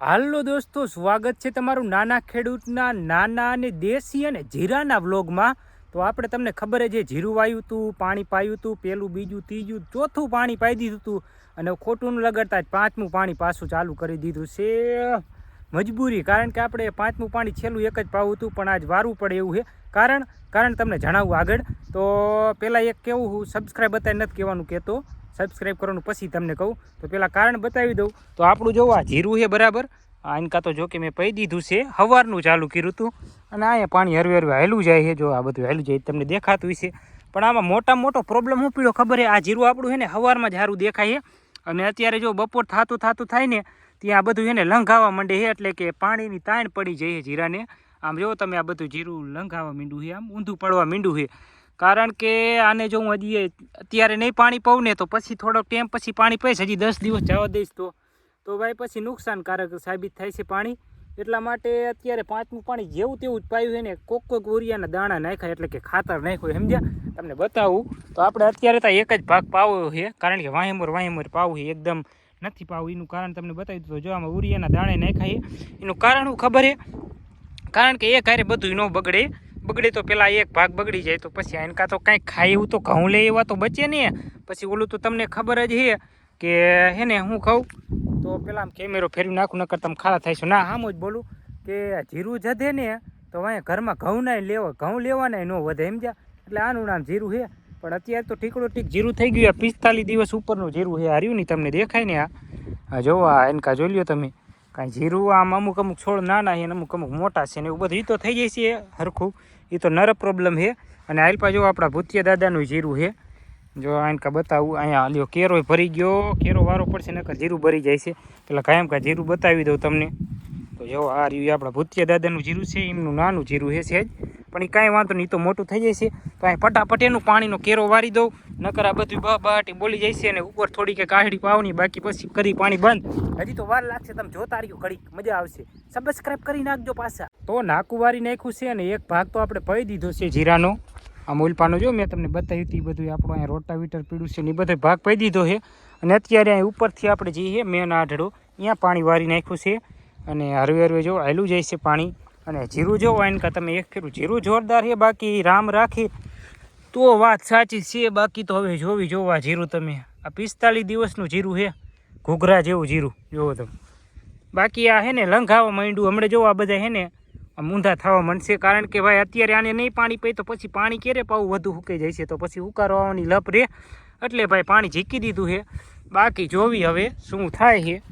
હાલો દોસ્તો, સ્વાગત છે તમારું નાના ખેડૂતના, નાના અને દેશી અને જીરાના વ્લોગમાં. તો આપણે તમને ખબર છે જીરું વાયું હતું પાણી પાયું હતું પેલું, બીજું, ત્રીજું, ચોથું પાણી પાઈ દીધું હતું અને ખોટું લગાડતા જ પાંચમું પાણી પાછું ચાલુ કરી દીધું છે. મજબૂરી, કારણ કે આપણે પાંચમું પાણી છેલ્લું એક જ પાવું હતું, પણ આજ વારવું પડે એવું છે. કારણ કારણ તમને જણાવું આગળ. તો પહેલાં એક કેવું હું સબસ્ક્રાઈબ બતાવી નથી કહેવાનું કહેતો. સબસ્ક્રાઈબ કરવાનું પછી તમને કહું. તો પહેલાં કારણ બતાવી દઉં. તો આપણું જો આ જીરું છે બરાબર. આ ઇનકા તો જો કે મેં પહી દીધું છે. હવારનું ચાલુ કર્યું હતું. અને અહીંયા પાણી હરવે હરવે હેલું જાય છે. જો આ બધું હેલું જાય તમને દેખાતું હશે. પણ આમાં મોટા મોટો પ્રોબ્લેમ શું પીડ્યો ખબર છે? આ જીરું આપણું છે ને હવારમાં જ સારું દેખાય છે. અને અત્યારે જો બપોર થાતું થાતું થાય ને, ત્યાં બધું એને લંઘાવા માંડે છે. એટલે કે પાણીની તાણ પડી જાય છે જીરાને. આમ જો તમે આ બધું જીરું લંઘાવા માંડ્યું છે, આમ ઊંધું પડવા માંડ્યું છે. કારણ કે આને જો હું હજી અત્યારે નહીં પાણી પાઉં ને તો પછી થોડોક ટાઈમ પછી પાણી પાઈશ, હજી દસ દિવસ જવા દઈશ તો. તો ભાઈ પછી નુકસાનકારક સાબિત થાય છે પાણી. એટલા માટે અત્યારે પાંચમું પાણી જેવું તેવું જ પાયું છે ને, કોક કોક ઉરિયાના દાણા નાખ્યા એટલે કે ખાતર નાખ્યું સમજ્યા? તમને બતાવું. તો આપણે અત્યારે તો એક જ ભાગ પાવો છે, કારણ કે વાહેમર વાહેમર પાવું છે, એકદમ નથી પાવું. એનું કારણ તમને બતાવી દીધું જો આમાં ઉરિયાના દાણે નાખાય એનું કારણ શું ખબર છે? કારણ કે એક હારે બધું ન બગડે. બગડે તો પેલા એક ભાગ બગડી જાય, તો પછી એનકા તો કાંઈ ખાય એવું તો ઘઉં લે, એવા તો બચે ને. પછી ઓલું તો તમને ખબર જ છે કે હે ને હું ખાઉં તો પેલા આમ કેમેરો ફેરવી નાખું, નકર તમે ખારા થાય છો. ના આમ જ બોલું કે જીરું જધે ને, તો અહીંયા ઘરમાં ઘઉં ના લેવા, ઘઉં લેવાના ન વધે એમ જ્યાં એટલે આનું નામ જીરું છે પણ અત્યારે તો ઠીકડો ઠીક જીરું થઈ ગયું પિસ્તાલીસ દિવસ ઉપરનું જીરું છે હાર્યું નહીં તમને દેખાય ને આ જોવો, એનકા જોઈ લ્યો તમે. કાંઈ જીરું, આમ અમુક અમુક છોડ નાના છે અને અમુક અમુક મોટા છે ને એવું બધું. એ તો થઈ જાય છે હરખું. એ તો નર પ્રોબ્લેમ છે. અને આલપા જો આપણા ભૂતિયા દાદાનું જીરું છે. જો આનકા બતાવું અહીંયા લ્યો કેરો ભરી ગયો. કેરો વારો પડશે નકર જીરું ભરી જાય છે. પેલા કાયમ કા જીરું બતાવી દઉં તમને. તો જો આ રહ્યું આપણા ભૂતિયા દાદાનું જીરું છે, એમનું નાનું જીરું છે સહેજ પણ એ કાંઈ વાંધો નહીં તો મોટું થઈ જાય છે. તો અહીં ફટાફટ એનું પાણીનો કેરો વારી દઉં. નકર આ બધું બહાટી બોલી જાય છે અને ઉપર થોડી કે કાહડી પાવની, બાકી પછી કરી પાણી બંધ. હજી તો વાર લાગશે, તમે જોતા રહ્યો ઘડીક મજા આવશે. સબસ્ક્રાઇબ કરી નાખજો પાછા. તો નાકું વારી નાખ્યું છે અને એક ભાગ તો આપણે પહી દીધો છે જીરાનો. આ મૂલપાનો જો મેં તમને બતાવ્યું હતું એ બધું આપણું અહીંયા રોટાવીટર પીડ્યું છે ને એ બધો ભાગ પહી દીધો છે. અને અત્યારે અહીં ઉપરથી આપણે જઈએ મેન આઢળો અહીંયા પાણી વારી નાખ્યું છે. અને હરવે હરવે જો હાલું જાય છે પાણી. અને જીરું જોવો એને કાં તમે એક ફેરું જીરું જોરદાર છે, બાકી રામ રાખી. તો વાત સાચી છે, બાકી તો હવે જોવી જોવા જીરું તમે. આ પિસ્તાલીસ દિવસનું જીરું છે, ઘૂઘરા જેવું જીરું, જોવો તમે. બાકી આ હે ને લંઘાવા માંડ્યું. હમણાં જોવો આ બધા હે ને મૂંધા થવા માંડશે, કારણ કે ભાઈ અત્યારે આને નહીં પાણી પી તો પછી પાણી ક્યારે પાવું? વધુ સુકાઈ જાય છે, તો પછી ઉકારો આવવાની લપ રહે એટલે ભાઈ પાણી ઝીકી દીધું છે. બાકી જોવી હવે શું થાય છે.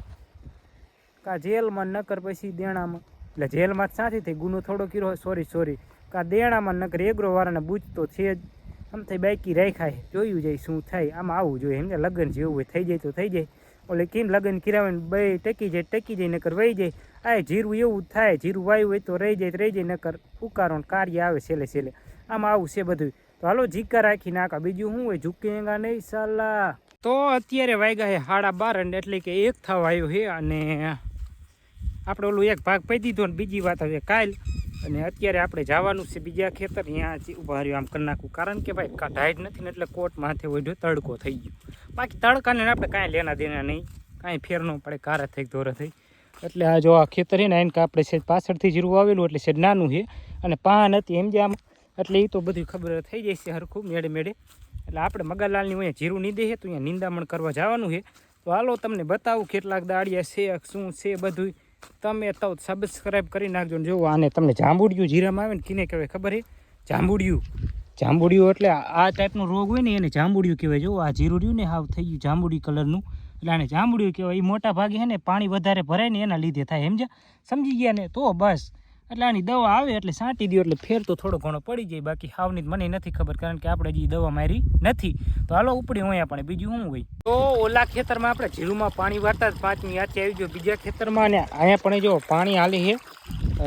કા જેલમાં નકર પછી દેણામાં. એટલે જેલમાં થઈ, ગુનો થોડો કર્યો સોરી સોરી આ દેણામાં નકર એગ્રો વાળાને બૂજતો છે જ. આમ થઈ બાઈકી રાખાય જોયું જાય શું થાય, આમાં આવવું જોઈએ. એમ કે લગ્ન જેવું હોય, થઈ જાય તો થઈ જાય. ઓલે કેમ લગ્ન કરાવે બે ટકી જાય ટકી જાય, નકર વહી જાય. આ જીરું એવું થાય, જીરું વાયું હોય તો રહી જાય રહી જાય, નકર ઉકારો કાર્ય આવે છેલ્લે છેલ્લે. આમાં આવું છે બધું. તો હાલો જીકા રાખી નાખા બીજું શું હોય? ઝૂકેગા નહીં, સાલા. તો અત્યારે વાગ્યા છે સાડા બાર એટલે કે એક થવા આવ્યો છે અને આપણે ઓલું એક ભાગ પહી દીધો ને બીજી વાત હવે કાલ. અને અત્યારે આપણે જવાનું છે બીજા ખેતર અહીંયા ઊભા રહ્યું આમ કરી નાખું. કારણ કે ભાઈ કા ઢાઈટ નથી ને એટલે કોટ માથે વઢ્યો તડકો થઈ ગયો. બાકી તડકાને આપણે કાંઈ લેના દેના નહીં. કાંઈ ફેર ન પડે કારા થઈ ધોરે થઈ. એટલે આ જો આ ખેતર છે ને એને આપણે છે પાછળથી જીરું આવેલું એટલે છે નાનું છે. અને પાન હતી એમ જે આમ એટલે એ તો બધું ખબર થઈ જાય છે હરખું, મેળે મેળે. એટલે આપણે મગાલાલની અહીંયા જીરું નીંદે છે, તો અહીંયા નિંદામણ કરવા જવાનું છે. તો હાલો તમને બતાવું કેટલાક દાડિયા છે, શું છે બધું તમે તો સબસ્ક્રાઈબ કરી નાખજો ને જુઓ આને તમને જાંબુડિયું જીરામાં આવે ને કીને કહેવાય, ખબર છે જાંબુડિયું. જાંબુડિયું એટલે આ ટાઈપનો રોગ હોય ને એને જાંબુડિયું કહેવાય. જો આ જીરું રહ્યું ને હાવ થઈ ગયું જાંબુડી કલરનું એટલે આને જાંબુડિયું કહેવાય. એ મોટા ભાગે છે ને પાણી વધારે ભરાય ને એના લીધે થાય, સમજ્યા? સમજી ગયા ને? તો બસ. એટલે આની દવા આવે એટલે સાંટી દો એટલે ફેર તો થોડો ઘણો પડી જાય. બાકી હાવની મને નથી ખબર કારણ કે આપણે હજી દવા મારી નથી. તો હાલો ઉપડી હોય પણ. બીજું શું હોય? તો ઓલા ખેતરમાં આપણે જીરુમાં પાણી વારતા જ પાંચમી આથી આવી ગયો. બીજા ખેતરમાં અને અહીંયા પણ જો પાણી હાલે છે.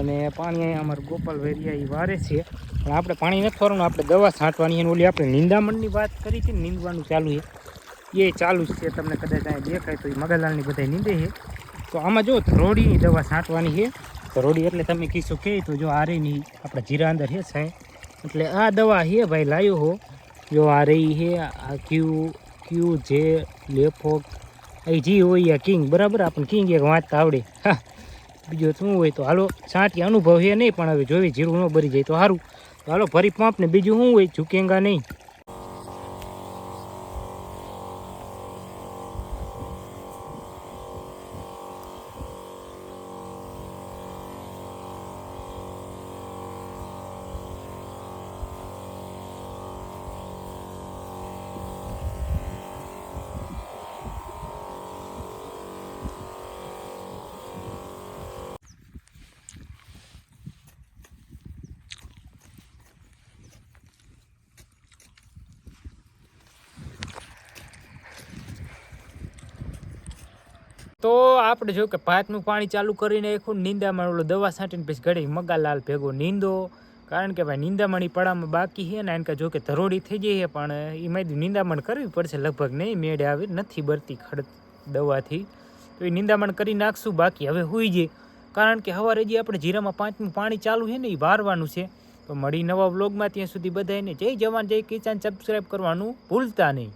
અને પાણી અહીંયા અમારે ગોપાલ વેરિયા એ વારે છે. પણ આપણે પાણી નથી વારવાનું, આપણે દવા છાંટવાની અને ઓલી આપણે નિંદામણની વાત કરી હતી નીંદવાનું ચાલુ છે. એ ચાલુ જ છે. તમને કદાચ અહીંયા દેખાય તો એ મગલાલની બધા નીંદે છે. તો આમાં જો ધરોડીની દવા છાંટવાની છે. રોડી એટલે તમે કીશું કે તો જો આ નહીં આપણા જીરા અંદર હે સાહેબ એટલે આ દવા હે ભાઈ લાવ્યો હો. જો આ રહી હે, આ ક્યુ ક્યુ, જે, લેફોક. એ જી હોય આ કિંગ, બરાબર? આપણને કિંગ એક વાંચતા આવડે. હા. બીજો શું હોય તો હાલો છાંટી અનુભવ હે નહીં, પણ હવે જોવી જીરું ન ભરી જાય તો સારું હાલો ફરી પંપ ને બીજું શું હોય? ઝુકેંગા નહીં. તો આપણે જો કે ભાતનું પાણી ચાલુ કરીને આખું નિંદામણ, ઓલો દવા છાંટીને પછી ઘડી મગાલાલ ભેગો નીંદો. કારણ કે ભાઈ નિંદામણી પડામાં બાકી છે ને કે જો કે ધરોડી થઈ જઈ છે, પણ એમાં નિંદામણ કરવી પડશે લગભગ નહીં, મેળે આવે, નથી બરતી ખડ દવાથી. તો એ નિંદામણ કરી નાખશું, બાકી હવે હોઈ જઈએ. કારણ કે સવારે જે આપણે જીરામાં પાંચમું પાણી ચાલુ છે ને એ વારવાનું છે. તો મળી નવા વ્લોગમાં ત્યાં સુધી બધાને જય જવાન, જય કિસાન સબસ્ક્રાઈબ કરવાનું ભૂલતા નહીં.